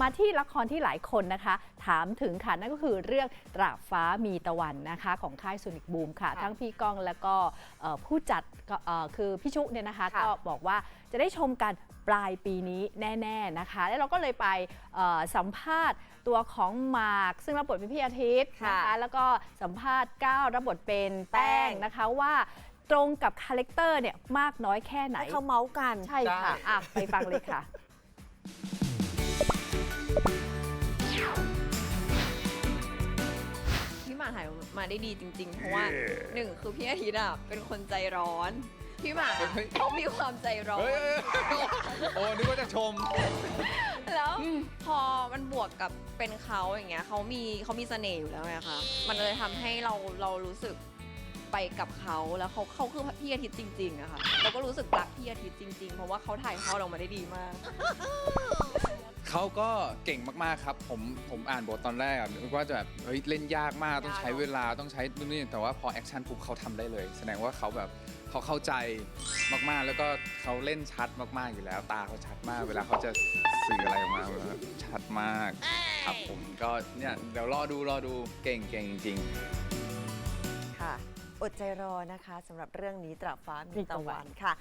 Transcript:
มาที่ละครที่หลายคนนะคะ ถามถึงค่ะนั่นก็คือเรื่องตราบฟ้ามีตะวันนะคะของค่ายซูนิกบูมค่ะค่ะทั้งพี่ก้องแล้วก็เอ่อผู้จัดก็เอ่อคือพี่ชุเนี่ยนะคะค่ะก็บอกว่าจะได้ชมกันปลายปีนี้แน่ ๆนะคะ แล้วเราก็เลยไปเอ่อสัมภาษณ์ตัวของมาร์คซึ่งรับบทเป็นพี่อาทิตย์นะคะค่ะแล้วก็สัมภาษณ์ก้าวรับบทเป็นแป้งนะคะว่าตรงกับคาแรคเตอร์เนี่ยมากน้อยแค่ไหนให้เขาเมาส์กันใช่ค่ะอะไปฟังเลยค่ะ พี่หมากถ่ายมาได้ดีจริง ๆ เพราะว่าหนึ่งคือพี่อาทิตย์อะเป็นคนใจร้อน พี่หมากอะเฮ้ย เขามีความใจร้อนเฮ้ยโอ้นึกว่าจะชม แล้วพอมันบวกกับเป็นเขาอย่างเงี้ยเขามีเขามีเสน่ห์อยู่แล้วไงคะมันเลยทำให้เราเรารู้สึกไปกับเขาแล้วเขาเขาคือพี่อาทิตย์จริงๆอะค่ะเราก็รู้สึกรักพี่อาทิตย์จริง ๆ เพราะว่าเขาถ่ายทอดออกมาได้ดีมาก เขาก็เก่งมากๆครับ ผมผมอ่านบทตอนแรกอะนึกว่าจะแบบเฮ้ยเล่นยากมากต้องใช้เวลาต้องใช้นู่นนี่แต่ว่าพอแอคชั่นปุ๊บเขาทำได้เลย แสดงว่าเขาแบบเขาเข้าใจมากๆ แล้วก็เขาเล่นชัดมากๆอยู่แล้ว ตาเขาชัดมาก เวลาเขาจะสื่ออะไรออกมาแบบชัดมากครับผมก็เนี่ยเดี๋ยวรอดูรอดูเก่งเก่งจริง ๆ ค่ะ อดใจรอนะคะสำหรับเรื่องนี้ตราบฟ้ามีมีตะตะวัวันนค่ะ